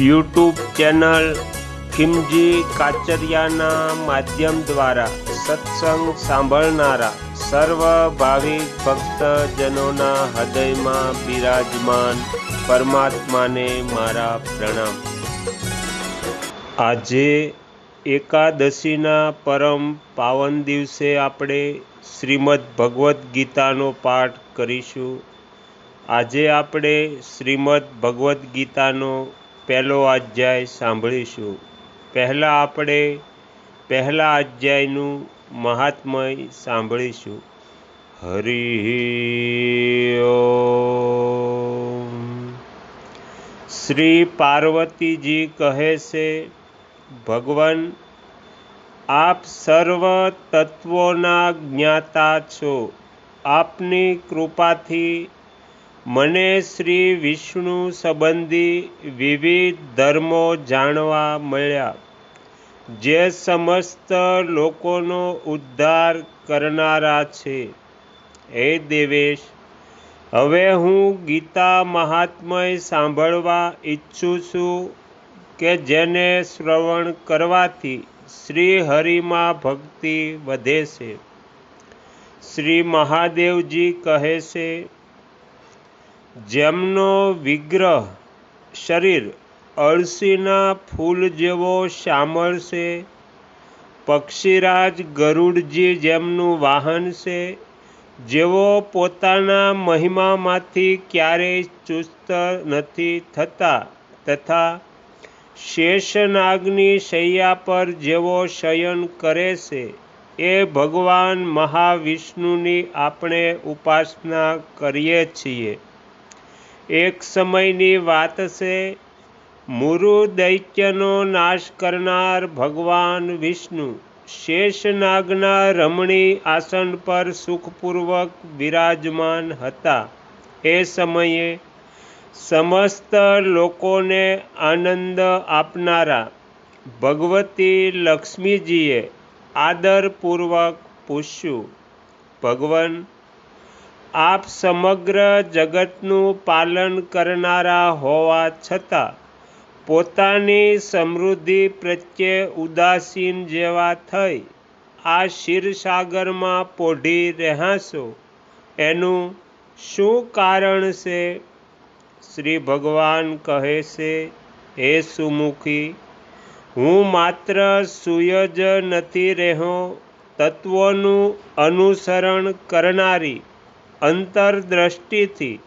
YouTube channel Khimji કાચરિયાના માધ્યમ દ્વારા સત્સંગ સાંભળનારા સર્વ ભાવિક ભક્તજનોના હૃદયમાં બિરાજમાન પરમાત્માને મારા પ્રણામ. આજે એકાદશીના પરમ પાવન દિવસે આપણે શ્રીમદ ભગવદ્ ગીતાનો પાઠ કરીશું. આજે આપણે શ્રીમદ ભગવદ્ ગીતાનો પહેલો અધ્યાય સાંભળીશું. પહેલાં આપણે પહેલા અધ્યાયનું મહાત્મય સાંભળીશું. હરિ. શ્રી પાર્વતીજી કહે છે, ભગવાન, આપ સર્વ તત્વોના જ્ઞાતા છો. આપની કૃપાથી મને શ્રી વિષ્ણુ સંબંધી વિવિધ ધર્મો જાણવા મળ્યા, જે સમસ્ત લોકોનો ઉદ્ધાર કરનારા છે. હે દેવેશ, હવે હું ગીતા મહાત્મય સાંભળવા ઈચ્છું છું કે જેને શ્રવણ કરવાથી શ્રી હરિમાં ભક્તિ વધે છે. શ્રી મહાદેવજી કહે છે જેમનો વિગ્રહ શરીર અળસીના ફૂલ જેવો શામળ છે, પક્ષીરાજ ગરુડજી જેમનું વાહન છે, જેઓ પોતાના મહિમામાંથી ક્યારેય ચુસ્ત નથી થતા તથા શેષનાગની શૈયા પર જેવો શયન કરે છે, એ ભગવાન મહાવિષ્ણુની આપણે ઉપાસના કરીએ છીએ. એક સમયની વાત છે, મુરુ દૈત્યનો નાશ કરનાર ભગવાન વિષ્ણુ. શેષનાગના રમણી આસન પર સુખપૂર્વક બિરાજમાન હતા. એ સમયે સમસ્ત લોકોને આનંદ આપનારા ભગવતી લક્ષ્મીજીએ આદરપૂર્વક પૂછ્યું, ભગવાન આપ સમગ્ર જગતનું પાલન કરનારા હોવા છતાં પોતાની સમૃદ્ધિ પ્રત્યે ઉદાસીન જેવા થઈ આ ક્ષીરસાગરમાં પોઢી રહ્યાશો એનું શું કારણ છે? શ્રી ભગવાન કહે છે, હે સુમુખી, હું માત્ર સુયજ નથી રહ્યો, તત્વોનું અનુસરણ કરનારી અંતરદ્રષ્ટિથી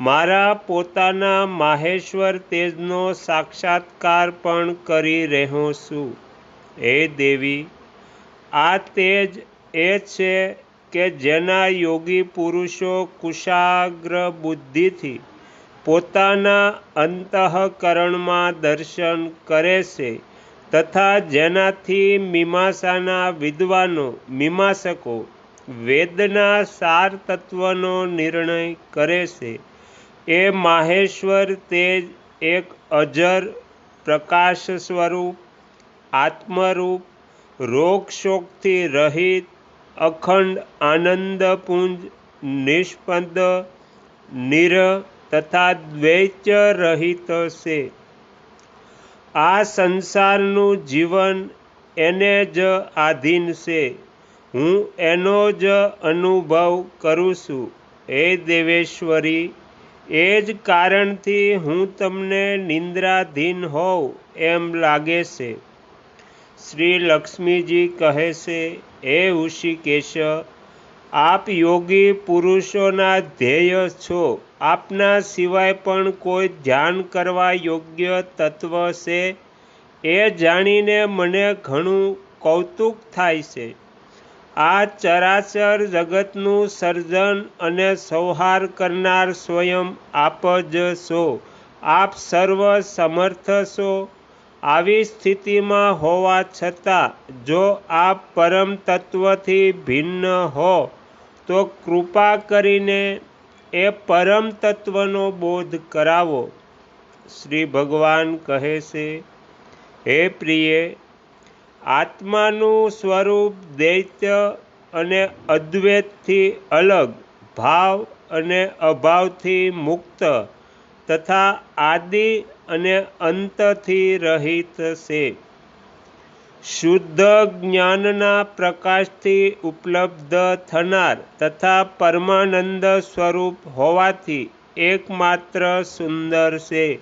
મારા પોતાના માહેશ્વર તેજનો સાક્ષાત્કાર પણ કરી રહ્યો છું. હે દેવી, આ તેજ એ છે કે જેના યોગી પુરુષો કુશાગ્ર બુદ્ધિથી પોતાના અંતઃકરણમાં દર્શન કરે છે તથા જેનાથી મીમાંસાના વિદ્વાનો મીમાંસકો વેદના સાર તત્વનો નિર્ણય કરે છે. એ માહેશ્વર તેજ એક અજર પ્રકાશ સ્વરૂપ, આત્મરૂપ, રોગશોકથી રહિત, અખંડ આનંદપુંજ નિષ્પદ, નિર તથા દ્વૈચ રહિત છે. આ સંસારનું જીવન એને જ આધીન છે. હું એનો જ અનુભવ કરું છું. હે દેવેશ્વરી, એ જ કારણથી હું તમને નિંદ્રાધીન હોઉં એમ લાગે છે. શ્રી લક્ષ્મીજી કહે છે, હે ઋષિકેશ, આપ યોગી પુરુષોના ધ્યેય છો. આપના સિવાય પણ કોઈ ધ્યાન કરવા યોગ્ય તત્વ છે એ જાણીને મને ઘણું કૌતુક થાય છે. આ ચરાચર જગતનું સર્જન અને સંહાર કરનાર સ્વયં આપ જ છો. આપ સર્વ સમર્થ છો. આવી સ્થિતિમાં હોવા છતાં, જો આપ પરમ તત્વથી ભિન્ન હો, તો કૃપા કરીને એ પરમ તત્વનો બોધ કરાવો. શ્રી ભગવાન કહે છે, હે પ્રિય આત્માનું સ્વરૂપ દૈત્ય અને અદ્વૈતથી અલગ, ભાવ અને અભાવથી મુક્ત તથા આદિ અને અંતથી રહિત છે. શુદ્ધ જ્ઞાનના પ્રકાશથી ઉપલબ્ધ થનાર તથા પરમાનંદ સ્વરૂપ હોવાથી એકમાત્ર સુંદર છે.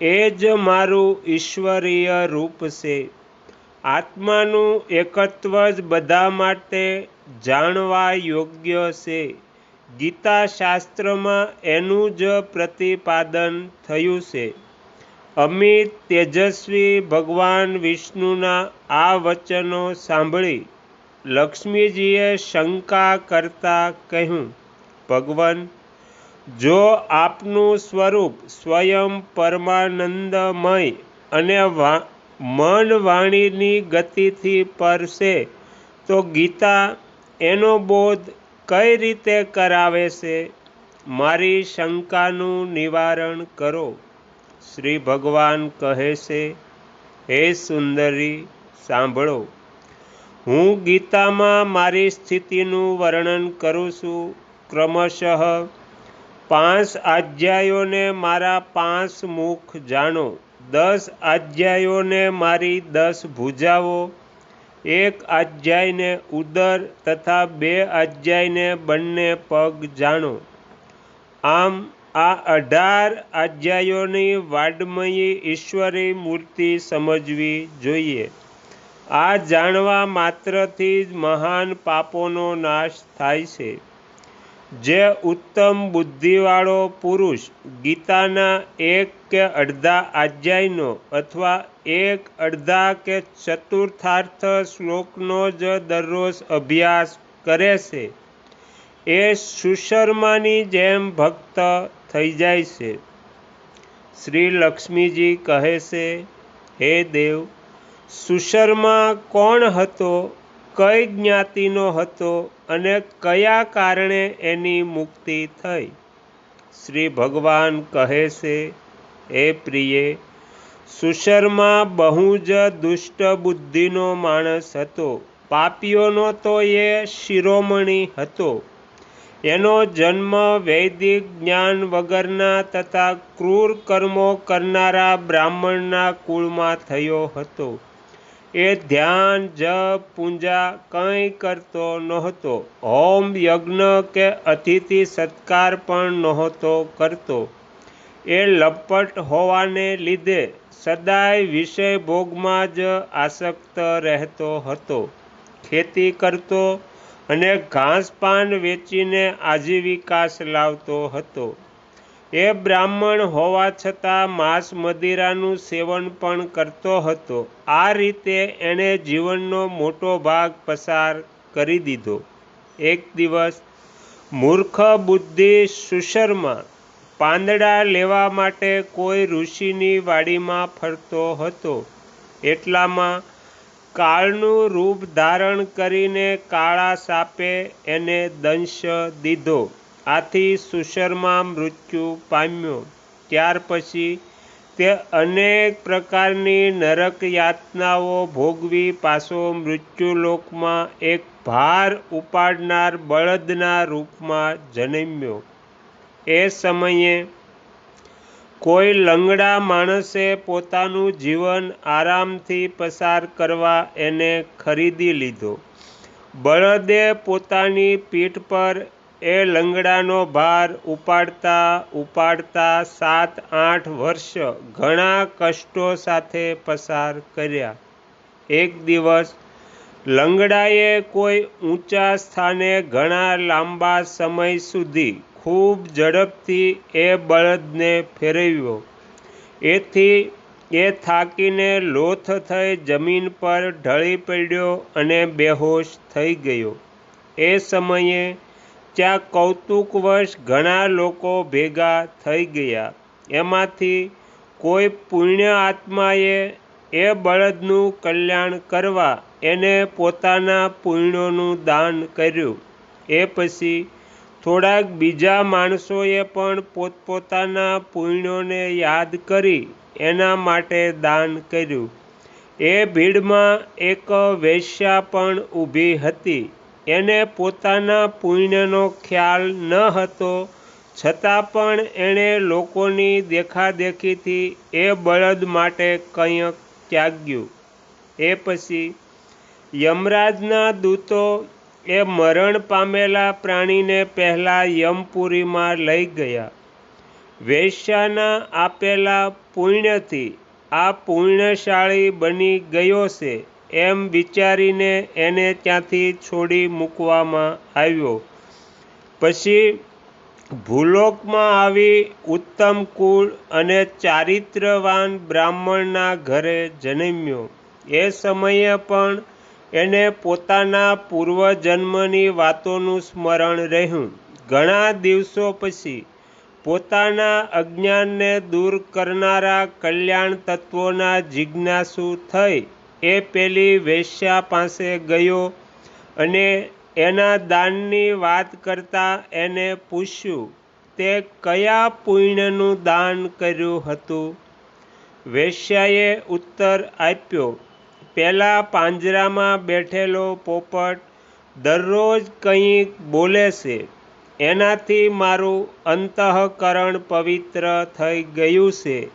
એ જ મારું ઈશ્વરીય રૂપ છે. આત્માનું એકત્વ જ બધા માટે જાણવા યોગ્ય છે. ગીતા શાસ્ત્રમાં એનું જ પ્રતિપાદન થયું છે. અમિત તેજસ્વી ભગવાન વિષ્ણુના આ વચનો સાંભળી લક્ષ્મીજીએ શંકા કરતા કહ્યું, ભગવાન, જો આપનું સ્વરૂપ સ્વયં પરમાનંદમય અને મન વાણીની ગતિથી પરસે તો ગીતા એનો બોધ કઈ રીતે કરાવે છે? મારી શંકાનું નિવારણ કરો. શ્રી ભગવાન કહે છે, હે સુંદરી, સાંભળો. હું ગીતામાં મારી સ્થિતિનું વર્ણન કરું છું. ક્રમશઃ પાંચ અધ્યાયોને મારા પાંચ મુખ જાણો. દસ આજ્યાયોને મારી દસ ભૂજાઓ. એક આજ્યાયને ઉદર તથા બે આજ્યાયને બંને પગ જાણો. આમ આ અઢાર આજ્યાયોની વાડમયી ઈશ્વરી મૂર્તિ સમજવી જોઈએ. આ જાણવા માત્રથી જ મહાન પાપોનો નાશ થાય છે. જે ઉત્તમ બુદ્ધિવાળો પુરુષ ગીતાના એક કે અડધા અધ્યાયનો અથવા એક અડધા કે ચતુર્થાર્થ શ્લોકનો જ દરરોજ અભ્યાસ કરે છે, એ સુશર્માની જેમ ભક્ત થઈ જાય છે. શ્રી લક્ષ્મીજી કહે છે, હે દેવ, સુશર્મા કોણ હતો, કઈ જ્ઞાતિનો હતો અને કયા કારણે એની મુક્તિ થઈ? શ્રી ભગવાન કહે છે, હે પ્રિય, સુશર્મા બહુ જ દુષ્ટ બુદ્ધિનો માણસ હતો. પાપીઓનો તો એ શિરોમણી હતો. એનો જન્મ વૈદિક જ્ઞાન વગરના તથા ક્રૂર કર્મો કરનારા બ્રાહ્મણના કુળમાં થયો હતો. એ ધ્યાન, જપ, પૂજા કંઈ કરતો નહોતો. હોમ યજ્ઞ કે અતિથિ સત્કાર પણ નહોતો કરતો. એ લપટ હોવાને લીધે સદાય વિષય ભોગમાં જ આસક્ત રહેતો હતો. ખેતી કરતો અને ઘાસ પાન વેચીને આજીવિકા ચલાવતો હતો. એ બ્રાહ્મણ હોવા છતાં માંસ મદિરાનું સેવન પણ કરતો હતો. આ રીતે એણે જીવનનો મોટો ભાગ પસાર કરી દીધો. એક દિવસ મૂર્ખ બુદ્ધિ સુશર્મા પાંદડા લેવા માટે કોઈ ઋષિની વાડીમાં ફરતો હતો. એટલામાં કાળનું રૂપ ધારણ કરીને કાળા સાપે એને દંશ દીધો. આથી સુશર્મા મૃત્યુ પામ્યો. ત્યાર પછી તે અનેક પ્રકારની નરક યાતનાઓ ભોગવી પાછો મૃત્યુલોકમાં એક ભાર ઉપાડનાર બળદના રૂપમાં જન્મ્યો. એ સમયે કોઈ લંગડા માણસે પોતાનું જીવન આરામથી પસાર કરવા એને ખરીદી લીધો. બળદે પોતાની પીઠ પર એ લંગડાનો ભાર ઉપાડતા ઉપાડતા સાત આઠ વર્ષ ઘણા કષ્ટો સાથે પસાર કર્યા. એક દિવસ લંગડાએ કોઈ ઊંચા સ્થાને ઘણા લાંબા સમય સુધી ખૂબ ઝડપથી એ બળદને ફેરવ્યો. એથી એ થાકીને લોથ થઈ જમીન પર ઢળી પડ્યો અને બેહોશ થઈ ગયો. એ સમયે ત્યાં કૌતુકવશ ઘણા લોકો ભેગા થઈ ગયા. એમાંથી કોઈ પુણ્ય આત્માએ એ બળદનું કલ્યાણ કરવા એને પોતાના પુણ્યોનું દાન કર્યું. એ પછી થોડાક બીજા માણસોએ પણ પોતપોતાના પુણ્યોને યાદ કરી એના માટે દાન કર્યું. એ ભીડમાં એક વેશ્યા પણ ઊભી હતી. એને પોતાના પુણ્યનો ખ્યાલ ન હતો, છતાં પણ એણે લોકોની દેખાદેખીથી એ બળદ માટે કંઈક ત્યાગ્યું. એ પછી યમરાજના દૂતો એ મરણ પામેલા પ્રાણીને પહેલાં યમપુરીમાં લઈ ગયા. વૈશ્યાના આપેલા પુણ્યથી આ પુણ્યશાળી બની ગયો છે. એમ વિચારીને એને ત્યાંથી છોડી મૂકવામાં આવ્યો. પછી ભૂલોકમાં આવી ઉત્તમ કુળ અને ચારિત્રવાન બ્રાહ્મણના ઘરે જન્મ્યો. એ સમયે પણ એને પોતાના પૂર્વજન્મની વાતોનું સ્મરણ રહ્યું. ઘણા દિવસો પછી પોતાના અજ્ઞાનને દૂર કરનારા કલ્યાણ તત્વોના જિજ્ઞાસુ થઈ એ પેલી વેશ્યા પાસે ગયો અને એના દાનની વાત કરતાં એને પૂછ્યું, તે કયા પુણ્યનું દાન કર્યું હતું? વેશ્યાએ ઉત્તર આપ્યો, પેલા પાંજરામાં બેઠેલો પોપટ દરરોજ કંઈક બોલે છે. એનાથી મારું અંતઃકરણ પવિત્ર થઈ ગયું છે.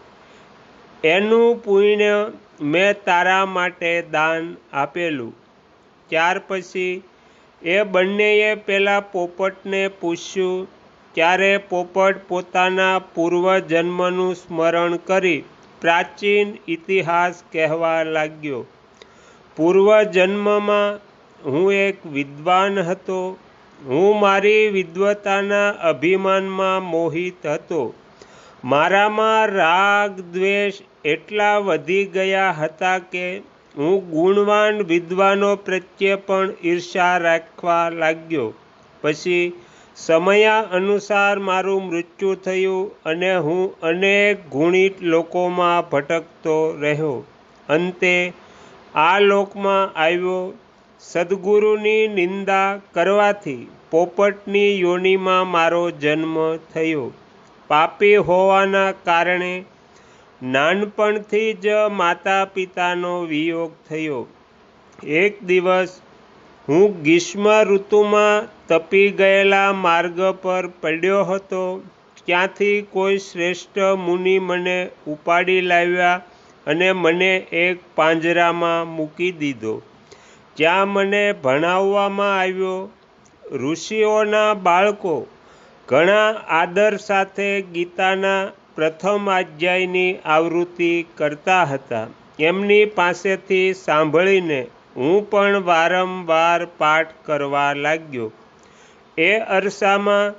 એનું પુણ્ય મેં તારા માટે દાન આપેલું. ત્યાર પછી એ બંનેએ પેલા પોપટને પૂછ્યું ત્યારે પોપટ પોતાના પૂર્વજન્મનું સ્મરણ કરી પ્રાચીન ઇતિહાસ કહેવા લાગ્યો? પૂર્વજન્મમાં હું એક વિદ્વાન હતો. હું મારી વિદ્વતાના અભિમાનમાં મોહિત હતો. મારામાં રાગ, દ્વેષ એટલા વધી ગયા હતા કે હું ગુણવાન વિદ્વાનો પ્રત્યે પણ ઈર્ષા રાખવા લાગ્યો. પછી સમયા અનુસાર મારું મૃત્યુ થયું અને હું અનેક ગુણિત લોકોમાં ભટકતો રહ્યો. અંતે આ લોકમાં આવ્યો. સદગુરુની નિંદા કરવાથી પોપટની યોનિમાં મારો જન્મ થયો. પાપી હોવાના કારણે નાનપણથી જ માતા પિતાનો વિયોગ થયો. એક દિવસ હું ગ્રીષ્મ ઋતુમાં તપી ગયેલા માર્ગ પર પડ્યો હતો. ત્યાંથી કોઈ શ્રેષ્ઠ મુનિ મને ઉપાડી લાવ્યા અને મને એક પાંજરામાં મૂકી દીધો. જ્યાં મને ભણાવવામાં આવ્યો. ઋષિઓના બાળકો ઘણા આદર સાથે ગીતાના પ્રથમ અધ્યાયની આવૃત્તિ કરતા હતા. એમની પાસેથી સાંભળીને હું પણ વારંવાર પાઠ કરવા લાગ્યો. એ અરસામાં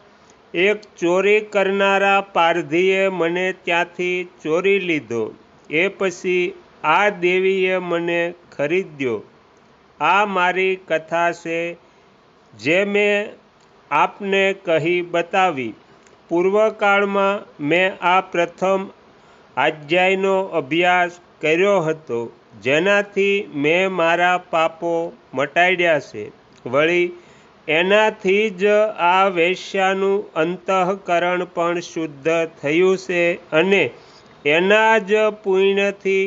એક ચોરી કરનારા પારધીએ મને ત્યાંથી ચોરી લીધો. એ પછી આ દેવીએ મને ખરીદ્યો. આ મારી કથા છે, જે મેં આપને કહી બતાવી. પૂર્વકાળમાં મેં આ પ્રથમ આજ્યાયનો અભ્યાસ કર્યો હતો, જેનાથી મેં મારા પાપો મટાડ્યા છે. વળી, એનાથી જ આ વેશ્યાનું અંતઃકરણ પણ શુદ્ધ થયું છે અને એના જ પુણ્યથી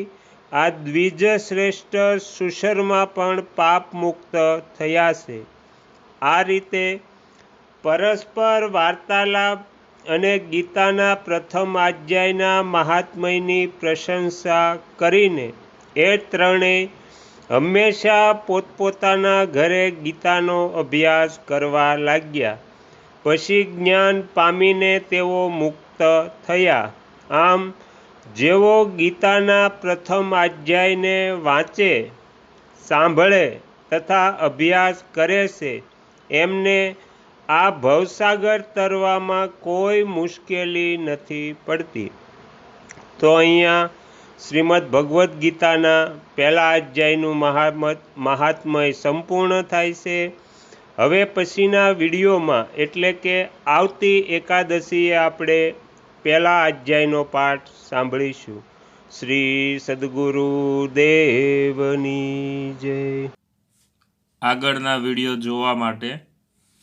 આ દ્વિજ શ્રેષ્ઠ સુશર્મા પણ પાપ મુક્ત થયા છે. આ રીતે પરસ્પર વાર્તાલાપ અને ગીતાના પ્રથમ અધ્યાયના મહાત્મયની પ્રશંસા કરીને એ ત્રણેય હંમેશા પોતપોતાના ઘરે ગીતાનો અભ્યાસ કરવા લાગ્યા. પછી જ્ઞાન પામીને તેઓ મુક્ત થયા. આમ, જેઓ ગીતાના પ્રથમ અધ્યાયને વાંચે, સાંભળે તથા અભ્યાસ કરે છે, એમને આ ભવસાગર તરવામાં કોઈ મુશ્કેલી નથી પડતી. તો અહીંયા શ્રીમદ ભગવદ્ ગીતાના પહેલા અધ્યાયનું મહાત્મય સંપૂર્ણ થાય છે. હવે પછીના વિડીયોમાં, એટલે કે આવતી એકાદશીએ આપણે પહેલા અધ્યાયનો પાઠ સાંભળીશું. શ્રી સદગુરુ દેવની જય. આગળના વીડિયો જોવા માટે